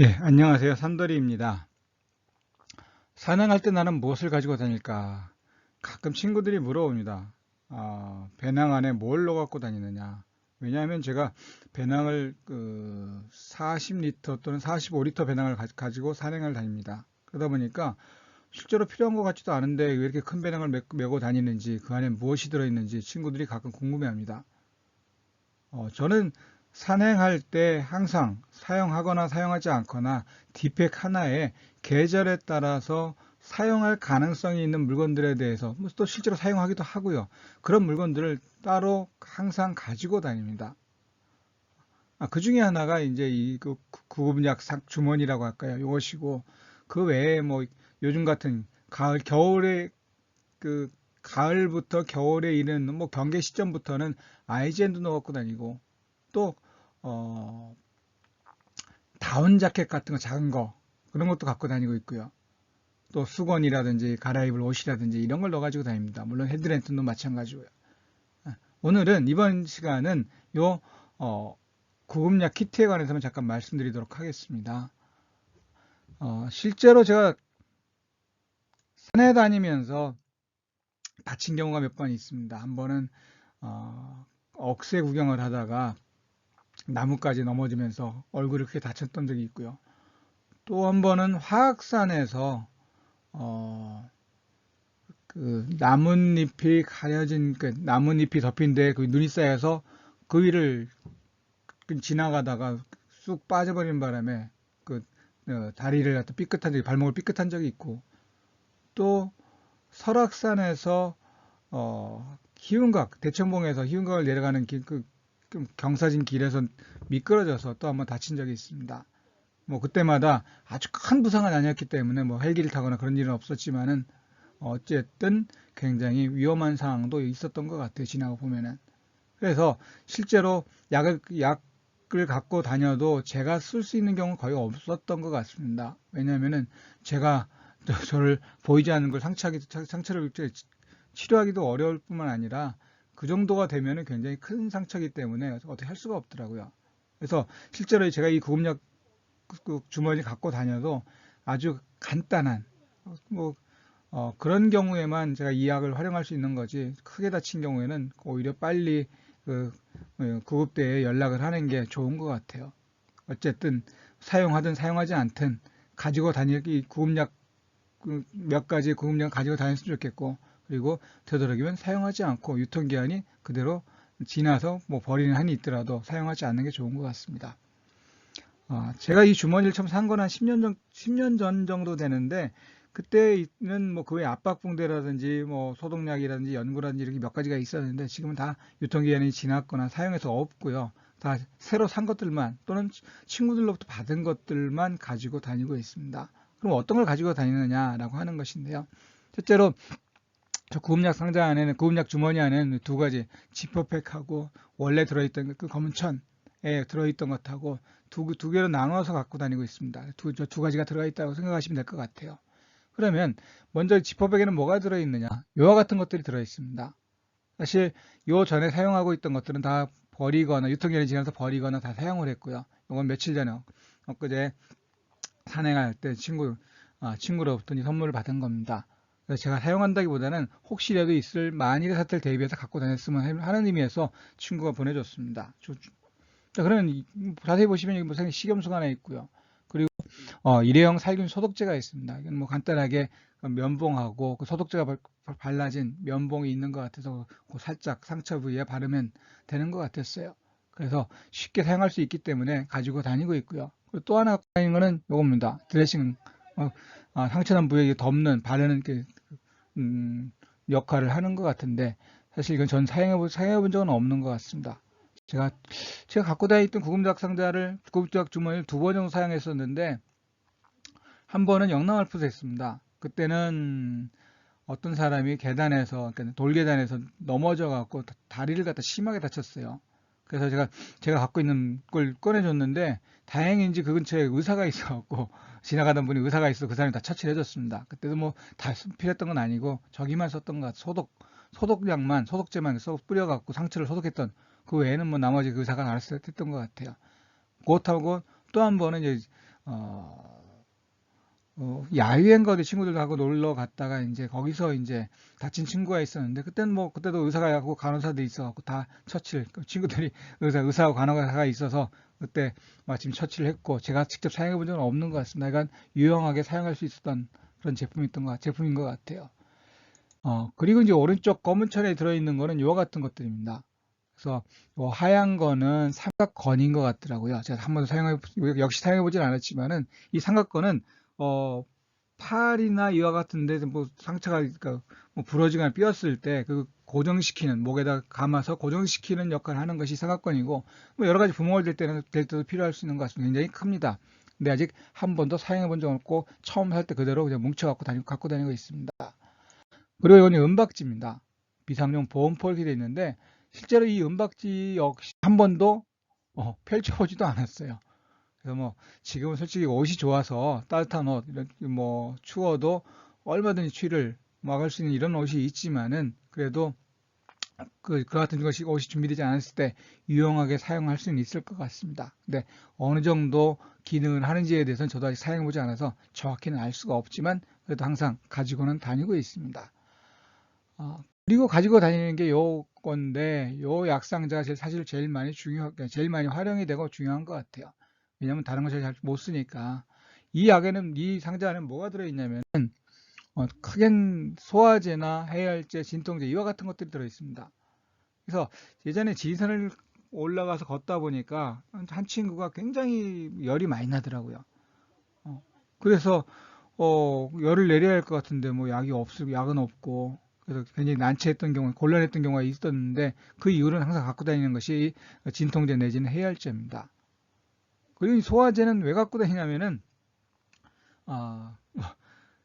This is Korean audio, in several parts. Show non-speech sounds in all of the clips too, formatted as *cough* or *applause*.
예, 안녕하세요. 삼돌이입니다. 산행할 때 나는 무엇을 가지고 다닐까? 가끔 친구들이 물어봅니다. 아, 배낭 안에 뭘 넣어 갖고 다니느냐? 왜냐하면 제가 배낭을 그 40리터 또는 45리터 배낭을 가, 지고 산행을 다닙니다. 그러다 보니까 실제로 필요한 것 같지도 않은데 왜 이렇게 큰 배낭을 메, 메고 다니는지 그 안에 무엇이 들어있는지 친구들이 가끔 궁금해합니다. 어, 저는 산행할 때 항상 사용하거나 사용하지 않거나 디팩 하나에 계절에 따라서 사용할 가능성이 있는 물건들에 대해서 뭐또 실제로 사용하기도 하고요. 그런 물건들을 따로 항상 가지고 다닙니다. 아, 그 중에 하나가 이제 이 그 구급약 주머니라고 할까요? 이것이고 그 외에 뭐 요즘 같은 가을 겨울에 그 가을부터 겨울에 이르는 뭐 경계 시점부터는 아이젠도 넣었고 다니고 또 어, 다운 자켓 같은 거 작은 거 그런 것도 갖고 다니고 있고요. 또 수건이라든지 갈아입을 옷이라든지 이런 걸 넣어가지고 다닙니다. 물론 헤드랜턴도 마찬가지고요. 아, 오늘은 이번 시간은 요 어, 구급약 키트에 관해서만 잠깐 말씀드리도록 하겠습니다. 어, 실제로 제가 산에 다니면서 다친 경우가 몇 번 있습니다. 한 번은 어, 억새 구경을 하다가 나무까지 넘어지면서 얼굴을 크게 다쳤던 적이 있고요. 또 한 번은 화학산에서 어, 그 나뭇잎이 가려진 그 나뭇잎이 덮인데 그 눈이 쌓여서 그 위를 지나가다가 쑥 빠져버린 바람에 그 어, 다리를 갖다 삐끗한 적이 발목을 삐끗한 적이 있고 또 설악산에서 어, 희운각 대청봉에서 희운각을 내려가는 길, 그 경사진 길에서 미끄러져서 또 한번 다친 적이 있습니다. 뭐 그때마다 아주 큰 부상은 아니었기 때문에 뭐 헬기를 타거나 그런 일은 없었지만은 어쨌든 굉장히 위험한 상황도 있었던 것 같아요. 지나고 보면은. 그래서 실제로 약을, 약을 갖고 다녀도 제가 쓸 수 있는 경우는 거의 없었던 것 같습니다. 왜냐하면은 제가 저를 보이지 않는 걸 상처하기, 상처를 치료하기도 어려울 뿐만 아니라 그 정도가 되면 굉장히 큰 상처이기 때문에 어떻게 할 수가 없더라고요. 그래서 실제로 제가 이 구급약 그 주머니 갖고 다녀도 아주 간단한 뭐 어, 그런 경우에만 제가 이 약을 활용할 수 있는 거지 크게 다친 경우에는 오히려 빨리 그 어, 구급대에 연락을 하는 게 좋은 것 같아요. 어쨌든 사용하든 사용하지 않든 가지고 이 구급약 그몇 가지 구급약 가지고 다녔으면 좋겠고 그리고 되도록이면 사용하지 않고 유통기한이 그대로 지나서 뭐 버리는 한이 있더라도 사용하지 않는 게 좋은 것 같습니다. 어, 제가 이 주머니를 처음 산 건 한 10년 전, 10년 전 정도 되는데 그때는 뭐 그 외 압박붕대라든지 뭐 소독약이라든지 연고라든지 이렇게 몇 가지가 있었는데 지금은 다 유통기한이 지났거나 사용해서 없고요. 다 새로 산 것들만 또는 친구들로부터 받은 것들만 가지고 다니고 있습니다. 그럼 어떤 걸 가지고 다니느냐라고 하는 것인데요. 첫째로 저 구급약 상자 안에는 구급약 주머니 안에는 두 가지 지퍼팩하고 원래 들어있던 그 검은 천에 들어있던 것하고 두, 두 개로 나눠서 갖고 다니고 있습니다. 두, 두 가지가 들어가 있다고 생각하시면 될 것 같아요. 그러면 먼저 지퍼백에는 뭐가 들어있느냐? 요와 같은 것들이 들어있습니다. 사실 요 전에 사용하고 있던 것들은 다 버리거나 유통기한이 지나서 버리거나 다 사용을 했고요. 이건 며칠 전에 엊그제 산행할 때 친구 아, 친구로부터 선물을 받은 겁니다. 제가 사용한다기보다는 혹시라도 있을 만일의 사태를 대비해서 갖고 다녔으면 하는 의미에서 친구가 보내줬습니다. 자, 그러면 자세히 보시면 여기 뭐 식염수가 하나 있고요. 그리고 어, 일회용 살균 소독제가 있습니다. 이건 뭐 간단하게 면봉하고 그 소독제가 발라진 면봉이 있는 것 같아서 그 살짝 상처 부위에 바르면 되는 것 같았어요. 그래서 쉽게 사용할 수 있기 때문에 가지고 다니고 있고요. 그리고 또 하나 갖고 다니는 거는 이겁니다. 드레싱 어, 아, 상처난 부위에 덮는 바르는 그 음, 역할을 하는 것 같은데 사실 이건 전 사용해, 사용해 본 적은 없는 것 같습니다. 제가 제가 갖고 다니던 구급약 상자를 구급약 주머니를 두 번 정도 사용했었는데 한 번은 영남 알프스 했습니다. 그때는 어떤 사람이 계단에서 그러니까 돌계단에서 넘어져 갖고 다리를 갖다 심하게 다쳤어요. 그래서 제가 제가 갖고 있는 걸 꺼내줬는데 다행인지 그 근처에 의사가 *laughs* 있어갖고 지나가던 분이 의사가 있어 그 사람이 다 처치를 해줬습니다. 그때도 뭐 다 필요했던 건 아니고 저기만 썼던 것 소독 소독약만 소독제만 써 뿌려갖고 상처를 소독했던 그 외에는 뭐 나머지 그 의사가 알아서 했던 것 같아요. 그렇다고 또 한 번은 이제 어, 어, 야유회인가 어디 친구들하고 놀러 갔다가 이제 거기서 이제 다친 친구가 있었는데 그때는 뭐 그때도 의사가 있고 간호사도 있어갖고 다 처치를 그 친구들이 의사 의사하고 간호사가 있어서 그때 마침 처치를 했고 제가 직접 사용해 본 적은 없는 것 같습니다. 그러니까 유용하게 사용할 수 있었던 그런 제품이었던 것 제품인 것 같아요. 어 그리고 이제 오른쪽 검은 천에 들어있는 거는 이와 같은 것들입니다. 그래서 요 하얀 거는 삼각건인 것 같더라고요. 제가 한 번도 사용해 역시 사용해 보진 않았지만은 이 삼각건은 어, 팔이나 이와 같은데 뭐 상처가 그러니까 뭐 부러지거나 삐었을 때 그 고정시키는 목에다 감아서 고정시키는 역할을 하는 것이 사각건이고 뭐 여러 가지 부모가 될 때는 될 때도 필요할 수 있는 것 같습니다. 굉장히 큽니다. 근데 아직 한 번도 사용해 본 적 없고 처음 살 때 그대로 그냥 뭉쳐 갖고 다니고 갖고 다니고 있습니다. 그리고 이건 은박지입니다. 비상용 보온포 이렇게 되어 있는데 실제로 이 은박지 역시 한 번도 어, 펼쳐보지도 않았어요. 그래서 뭐 지금은 솔직히 옷이 좋아서 따뜻한 옷, 이런 뭐 추워도 얼마든지 추위를 막을 수 있는 이런 옷이 있지만은 그래도 그, 그 같은 것이 옷이 준비되지 않았을 때 유용하게 사용할 수는 있을 것 같습니다. 근데 어느 정도 기능을 하는지에 대해서는 저도 아직 사용해보지 않아서 정확히는 알 수가 없지만 그래도 항상 가지고는 다니고 있습니다. 어, 그리고 가지고 다니는 게 요 건데 요 약상자가 사실 제일 많이 중요, 제일 많이 활용이 되고 중요한 것 같아요. 왜냐면 다른 걸잘못 쓰니까. 이 약에는, 이 상자 안에 뭐가 들어있냐면, 어, 크겐 소화제나 해열제, 진통제, 이와 같은 것들이 들어있습니다. 그래서 예전에 지리산을 올라가서 걷다 보니까 한 친구가 굉장히 열이 많이 나더라고요. 어, 그래서, 어, 열을 내려야 할 것 같은데, 뭐, 약이 없고, 약은 없고, 그래서 굉장히 난처했던 경우, 곤란했던 경우가 있었는데, 그 이유는 항상 갖고 다니는 것이 진통제 내지는 해열제입니다. 그리고 소화제는 왜 갖고 다니냐면은 아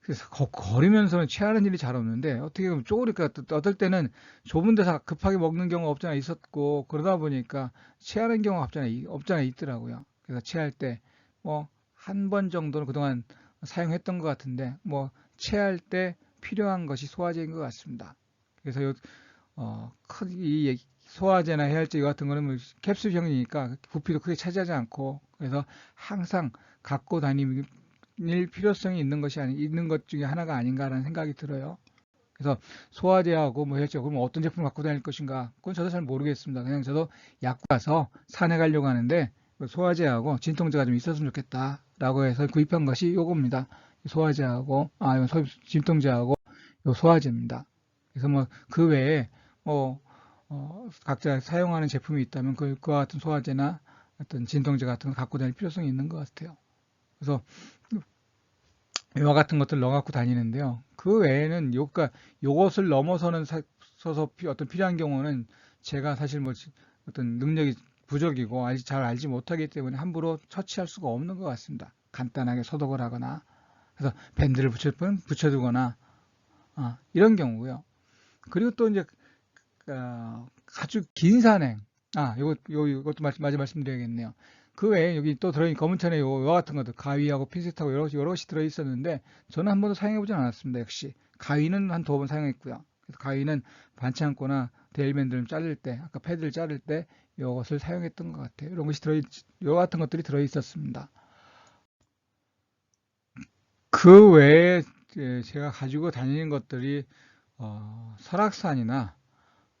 그래서 거, 리면서는 취하는 일이 잘 없는데 어떻게 보면 쪼그리까 어떨 때는 좁은 데서 급하게 먹는 경우가 없잖아 있었고 그러다 보니까 취하는 경우가 없잖아 없잖아 있더라고요. 그래서 취할 때 뭐 한 번 정도는 그동안 사용했던 것 같은데 뭐 체할 때 필요한 것이 소화제인 것 같습니다. 그래서 요, 어, 큰 이 소화제나 해열제 같은 거는 뭐 캡슐형이니까 부피도 크게 차지하지 않고 그래서 항상 갖고 다닐 필요성이 있는 것이 아니 있는 것 중에 하나가 아닌가라는 생각이 들어요. 그래서 소화제하고 뭐 해열제 그럼 어떤 제품을 갖고 다닐 것인가 그건 저도 잘 모르겠습니다. 그냥 저도 약 가서 산에 가려고 하는데 그 소화제하고 진통제가 좀 있었으면 좋겠다라고 해서 구입한 것이 요겁니다. 소화제하고 아 진통제하고 요 소화제입니다. 그래서 뭐 그 외에 뭐 어, 각자 사용하는 제품이 있다면 그, 그와 같은 소화제나 어떤 진통제 같은 거 갖고 다닐 필요성이 있는 것 같아요. 그래서 이와 같은 것들 넣어 갖고 다니는데요. 그 외에는 요가 요것을 넘어서는 사, 서서 어떤 필요한 경우는 제가 사실 뭐 어떤 능력이 부족이고 알지, 잘 알지 못하기 때문에 함부로 처치할 수가 없는 것 같습니다. 간단하게 소독을 하거나 그래서 밴드를 붙여, 붙여두거나 아, 이런 경우고요. 그리고 또 이제 어, 아주 긴 산행. 아, 요거, 요, 이것도 마저 말씀드려야겠네요. 그 외에 여기 또 들어있는 검은 천에 요, 요 같은 것들, 가위하고 핀셋하고 여러, 여러 것이 들어있었는데, 저는 한 번도 사용해보지 않았습니다. 역시. 가위는 한 두 번 사용했고요. 그래서 가위는 반창고나 데일밴드를 자를 때, 아까 패드를 자를 때, 이것을 사용했던 것 같아요. 이런 것이 들어있, 요 같은 것들이 들어있었습니다. 그 외에 제가 가지고 다니는 것들이, 어, 설악산이나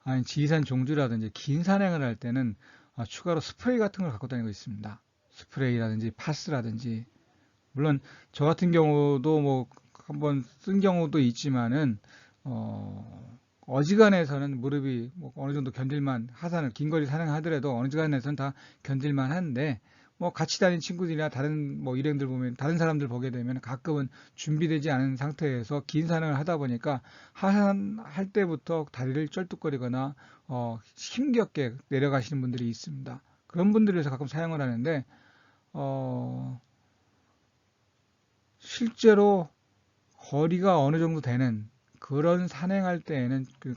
아니 지리산 종주라든지 긴 산행을 할 때는 아, 추가로 스프레이 같은 걸 갖고 다니고 있습니다. 스프레이라든지 파스라든지 물론 저 같은 경우도 뭐 한번 쓴 경우도 있지만은 어, 어지간해서는 무릎이 뭐 어느 정도 견딜만 하산을 긴 거리 산행하더라도 어느 지간해서는 다 견딜만 한데 뭐 같이 다닌 친구들이나 다른 뭐 일행들 보면 다른 사람들 보게 되면 가끔은 준비되지 않은 상태에서 긴 산행을 하다 보니까 하산할 때부터 다리를 쩔뚝거리거나 어, 힘겹게 내려가시는 분들이 있습니다. 그런 분들에서 가끔 사용을 하는데 어, 실제로 거리가 어느 정도 되는 그런 산행할 때에는 그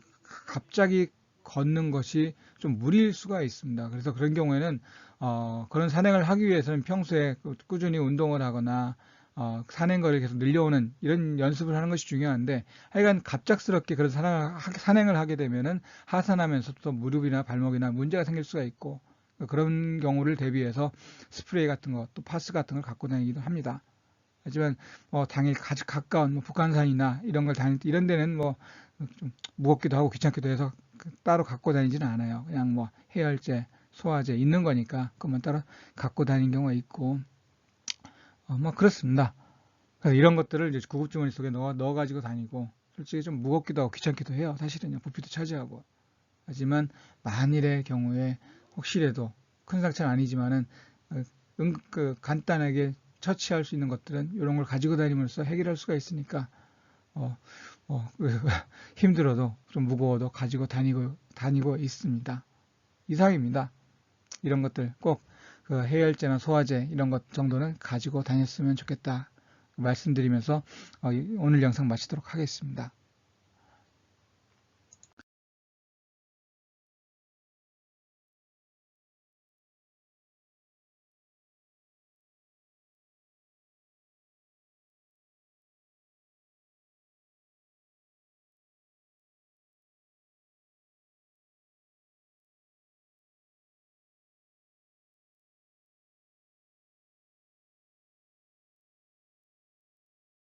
갑자기 걷는 것이 좀 무리일 수가 있습니다. 그래서 그런 경우에는 어, 그런 산행을 하기 위해서는 평소에 꾸준히 운동을 하거나 어, 산행거리를 계속 늘려오는 이런 연습을 하는 것이 중요한데 하여간 갑작스럽게 그런 산행을, 산행을 하게 되면은 하산하면서 또 무릎이나 발목이나 문제가 생길 수가 있고 그런 경우를 대비해서 스프레이 같은 거, 또 파스 같은 걸 갖고 다니기도 합니다. 하지만 뭐 당일 가장 가까운 뭐 북한산이나 이런 걸 다닐 때 이런 데는 뭐 좀 무겁기도 하고 귀찮기도 해서 그 따로 갖고 다니지는 않아요. 그냥 뭐 해열제, 소화제 있는 거니까 그것만 따로 갖고 다니는 경우가 있고 어, 뭐 그렇습니다. 그래서 이런 것들을 이제 구급주머니 속에 넣어, 넣어가지고 다니고 솔직히 좀 무겁기도 하고 귀찮기도 해요. 사실은요. 부피도 차지하고. 하지만 만일의 경우에 혹시라도 큰 상처는 아니지만은 어, 응, 그 간단하게 처치할 수 있는 것들은 이런 걸 가지고 다니면서 해결할 수가 있으니까 어, 어, 힘들어도 좀 무거워도 가지고 다니고 다니고 있습니다. 이상입니다. 이런 것들 꼭 그 해열제나 소화제 이런 것 정도는 가지고 다녔으면 좋겠다 말씀드리면서 어, 오늘 영상 마치도록 하겠습니다.